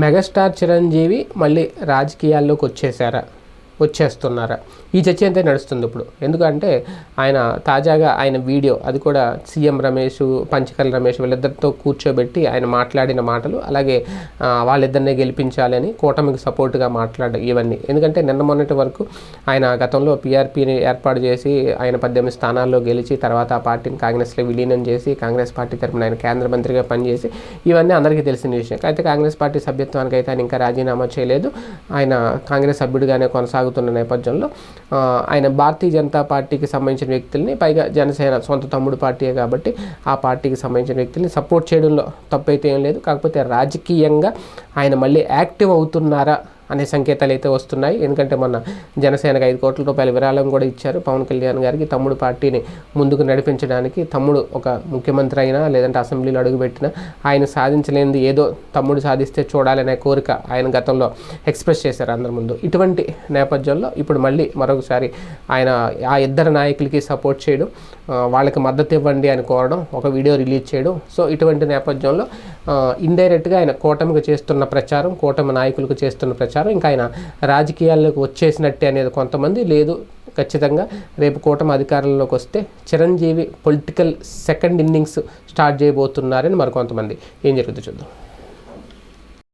Megastar Chiranjeevi మళ్ళీ రాజకీయాల్లోకి వచ్చేసారా వచ్చేస్తున్నారా. ఈ చర్చ అంతే నడుస్తుంది ఇప్పుడు. ఎందుకంటే ఆయన తాజాగా ఆయన వీడియో అది కూడా సీఎం రమేష్ పంచకల్ రమేష్ వీళ్ళిద్దరితో కూర్చోబెట్టి ఆయన మాట్లాడిన మాటలు అలాగే వాళ్ళిద్దరినే గెలిపించాలని కూటమికి సపోర్ట్గా మాట్లాడ ఇవన్నీ. ఎందుకంటే నిన్న మొన్నటి వరకు ఆయన గతంలో పీఆర్పీని ఏర్పాటు చేసి ఆయన పద్దెనిమిది స్థానాల్లో గెలిచి తర్వాత ఆ పార్టీని కాంగ్రెస్లో విలీనం చేసి కాంగ్రెస్ పార్టీ తరపున ఆయన కేంద్ర మంత్రిగా పనిచేసి ఇవన్నీ అందరికీ తెలిసిన విషయం. అయితే కాంగ్రెస్ పార్టీ సభ్యత్వానికి అయితే ఆయన ఇంకా రాజీనామా చేయలేదు. ఆయన కాంగ్రెస్ సభ్యుడిగానే సాగుతున్న నేపథ్యంలో ఆయన భారతీయ జనతా పార్టీకి సంబంధించిన వ్యక్తుల్ని పైగా జనసేన సొంత తమ్ముడు పార్టీయే కాబట్టి ఆ పార్టీకి సంబంధించిన వ్యక్తుల్ని సపోర్ట్ చేయడంలో తప్పైతే ఏం లేదు. కాకపోతే రాజకీయంగా ఆయన మళ్ళీ యాక్టివ్ అవుతున్నారా అనే సంకేతాలు అయితే వస్తున్నాయి. ఎందుకంటే మొన్న జనసేనకు ఐదు కోట్ల రూపాయల విరాళం కూడా ఇచ్చారు. పవన్ కళ్యాణ్ గారికి తమ్ముడు పార్టీని ముందుకు నడిపించడానికి తమ్ముడు ఒక ముఖ్యమంత్రి అయినా లేదంటే అసెంబ్లీలో అడుగుపెట్టినా ఆయన సాధించలేనిది ఏదో తమ్ముడు సాధిస్తే చూడాలనే కోరిక ఆయన గతంలో ఎక్స్ప్రెస్ చేశారు అందరి ముందు. ఇటువంటి నేపథ్యంలో ఇప్పుడు మళ్ళీ మరొకసారి ఆయన ఆ ఇద్దరు నాయకులకి సపోర్ట్ చేయడం వాళ్ళకి మద్దతు ఇవ్వండి అని కోరడం ఒక వీడియో రిలీజ్ చేయడం. సో ఇటువంటి నేపథ్యంలో ఇండైరెక్ట్గా ఆయన కూటమికి చేస్తున్న ప్రచారం కూటమి నాయకులకు చేస్తున్న ప్రచారం ఇంకా ఆయన రాజకీయాల్లోకి వచ్చేసినట్టే అనేది కొంతమంది లేదు. ఖచ్చితంగా రేపు కూటమి అధికారంలోకి వస్తే Chiranjeevi political second innings start చేయబోతున్నారని మరికొంతమంది. ఏం జరుగుతుందో చూద్దాం.